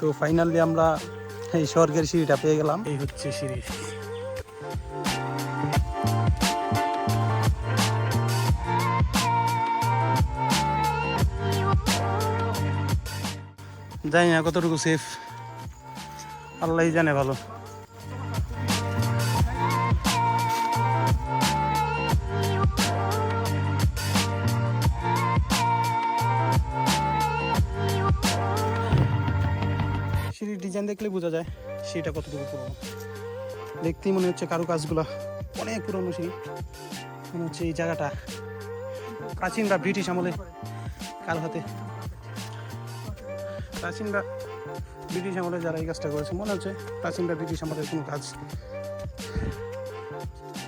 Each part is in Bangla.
তো ফাইনালি আমরা এই স্বর্গের সিঁড়িটা পেয়ে গেলাম। এই হচ্ছে সিঁড়ি। জানি না কতটুকু সেফ আল্লাহ জানে ভালো। সিঁড়ির ডিজাইন দেখলে বোঝা যায় সিঁড়িটা কতটুকু পুরনো। দেখতেই মনে হচ্ছে কারু কাজগুলো অনেক পুরনো সিঁড়ি মনে হচ্ছে এই জায়গাটা প্রাচীন বা ব্রিটিশ আমলে কারও হাতে। প্রাচীনরা ব্রিটিশ আমলে যারা এই কাজটা করেছে, মনে হচ্ছে প্রাচীনরা ব্রিটিশ আমলের কোনো কাজ।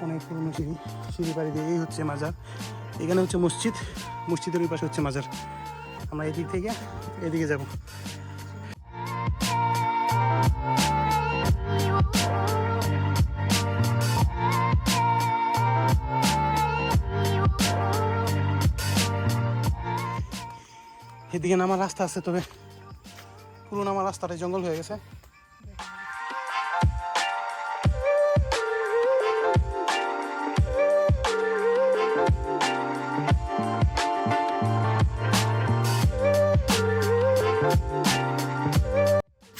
অনেক পুরনো সিঁড়ি সিঁড়ি বাড়ি দিয়ে এই হচ্ছে মাজার। এখানে হচ্ছে মসজিদ, মসজিদের ওই পাশে হচ্ছে মাজার। আমরা এদিক থেকে এদিকে যাব। এদিকে নামার রাস্তা আছে, তবে পুরো নামার রাস্তাটাই জঙ্গল হয়ে গেছে।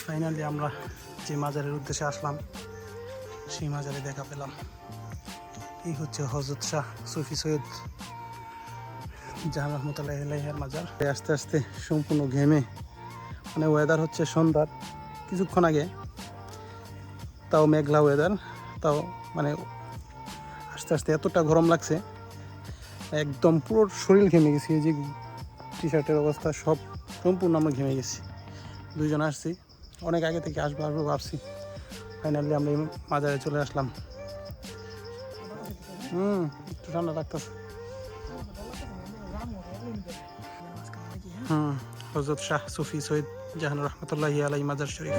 ফাইনালি আমরা যে মাজারের উদ্দেশ্যে আসলাম, সেই মাজারে দেখা পেলাম। এই হচ্ছে হজরত শাহ সফি সৈয়দ জাহান রহমতুল্লাহ আলাইহার মাজার। আস্তে আস্তে সম্পূর্ণ ঘেমে মানে ওয়েদার হচ্ছে সন্ধ্যার কিছুক্ষণ আগে, তাও মেঘলা ওয়েদার তাও মানে আস্তে আস্তে এতটা গরম লাগছে, একদম পুরো শরীর ঘেমে গেছি, এই যে টি শার্টের অবস্থা সব সম্পূর্ণ আমরা ঘেমে গেছি। দুইজন আসছি, অনেক আগে থেকে আসব আসব, ভাবছি ফাইনালি আমরা এই মাজারে চলে আসলাম। হুম, একটু ঠান্ডা লাগতেছে। হুম হজরত শাহ সুফি সৈয়দ জাহান রহমতুল্লাহ আলাই মাজার শরীফ।